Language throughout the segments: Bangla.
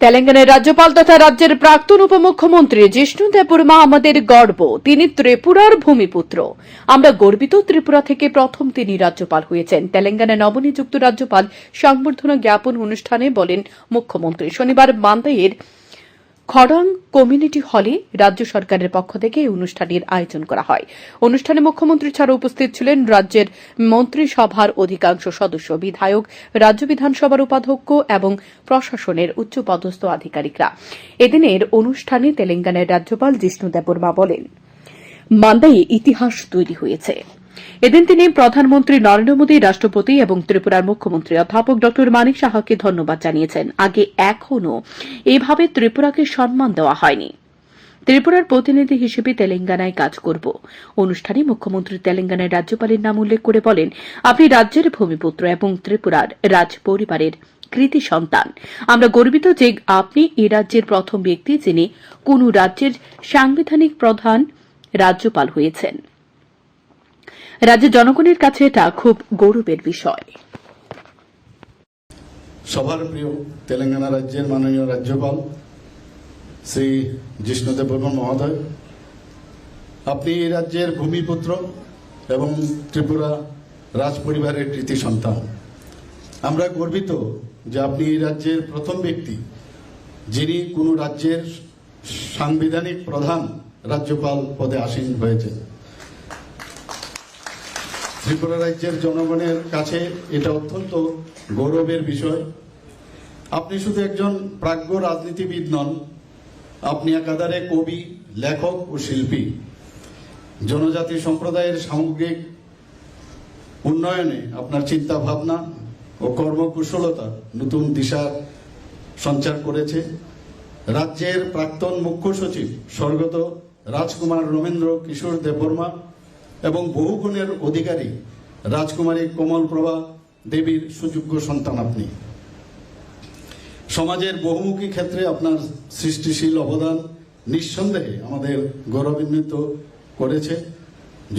তেলেঙ্গানার রাজ্যপাল তথা রাজ্যের প্রাক্তন উপমুখ্যমন্ত্রী জিষ্ণু দেববর্মা আমাদের গর্ব। তিনি ত্রিপুরার ভূমিপুত্র। আমরা গর্বিত ত্রিপুরা থেকে প্রথম তিনি রাজ্যপাল হয়েছেন। তেলেঙ্গানা নবনিযুক্ত রাজ্যপাল সংবর্ধনা জ্ঞাপন অনুষ্ঠানে বলেন মুখ্যমন্ত্রী। শনিবার মান্দাইয়ের খড়াং কমিউনিটি হলে রাজ্য সরকারের পক্ষ থেকে এই অনুষ্ঠানের আয়োজন করা হয়। অনুষ্ঠানে মুখ্যমন্ত্রী ছাড়া উপস্থিত ছিলেন রাজ্যের মন্ত্রিসভার অধিকাংশ সদস্য, বিধায়ক, রাজ্য বিধানসভার উপাধ্যক্ষ এবং প্রশাসনের উচ্চপদস্থ আধিকারিকরা। এদিনের অনুষ্ঠানে তেলেঙ্গানার রাজ্যপাল জিষ্ণু দেববর্মা বলেন, মান্দাইয়ে ইতিহাস তৈরি হয়েছে। এদিন তিনি প্রধানমন্ত্রী নরেন্দ্র মোদী, রাষ্ট্রপতি এবং ত্রিপুরার মুখ্যমন্ত্রী অধ্যাপক ড মানিক সাহাকে ধন্যবাদ জানিয়েছেন। আগে এখনও এভাবে ত্রিপুরাকে সম্মান দেওয়া হয়নি। ত্রিপুরার প্রতিনিধি হিসেবে তেলেঙ্গানায় কাজ করব। অনুষ্ঠানে মুখ্যমন্ত্রী তেলেঙ্গানার রাজ্যপালের নাম উল্লেখ করে বলেন, আপনি রাজ্যের ভূমিপুত্র এবং ত্রিপুরার রাজ পরিবারের কৃতি সন্তান। আমরা গর্বিত যে আপনি এ রাজ্যের প্রথম ব্যক্তি যিনি কোন রাজ্যের সাংবিধানিক প্রধান রাজ্যপাল হয়েছেন। রাজ্যের জনগণের কাছে এটা খুব গৌরবের বিষয়। সবার প্রিয় তেলেঙ্গানা রাজ্যের মাননীয় রাজ্যপাল শ্রী জিষ্ণুদেব বর্মন মহোদয়, আপনি এই রাজ্যের ভূমিপুত্র এবং ত্রিপুরা রাজ পরিবারের কৃতি সন্তান। আমরা গর্বিত যে আপনি এই রাজ্যের প্রথম ব্যক্তি যিনি কোনো রাজ্যের সাংবিধানিক প্রধান রাজ্যপাল পদে আসীন হয়েছেন। ত্রিপুরা রাজ্যের জনগণের কাছে এটা অত্যন্ত গৌরবের বিষয়। আপনি শুধু একজন প্রাজ্ঞ রাজনীতিবিদ নন, আপনি একাধারে কবি, লেখক ও শিল্পী। জনজাতি সম্প্রদায়ের সামগ্রিক উন্নয়নে আপনার চিন্তা ভাবনা ও কর্মকুশলতা নতুন দিশার সঞ্চার করেছে। রাজ্যের প্রাক্তন মুখ্য সচিব স্বর্গত রাজকুমার রবীন্দ্র কিশোর দেববর্মা এবং বহু গুণের অধিকারী রাজকুমারী কমলপ্রভা দেবীর সুযোগ্য সন্তান আপনি। সমাজের বহুমুখী ক্ষেত্রে আপনার সৃষ্টিশীল অবদান নিঃসন্দেহে আমাদের গৌরবান্বিত করেছে।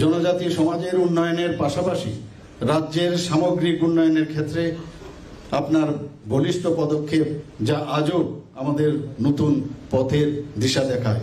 জনজাতি সমাজের উন্নয়নের পাশাপাশি রাজ্যের সামগ্রিক উন্নয়নের ক্ষেত্রে আপনার বলিষ্ঠ পদক্ষেপ যা আজও আমাদের নতুন পথের দিশা দেখায়।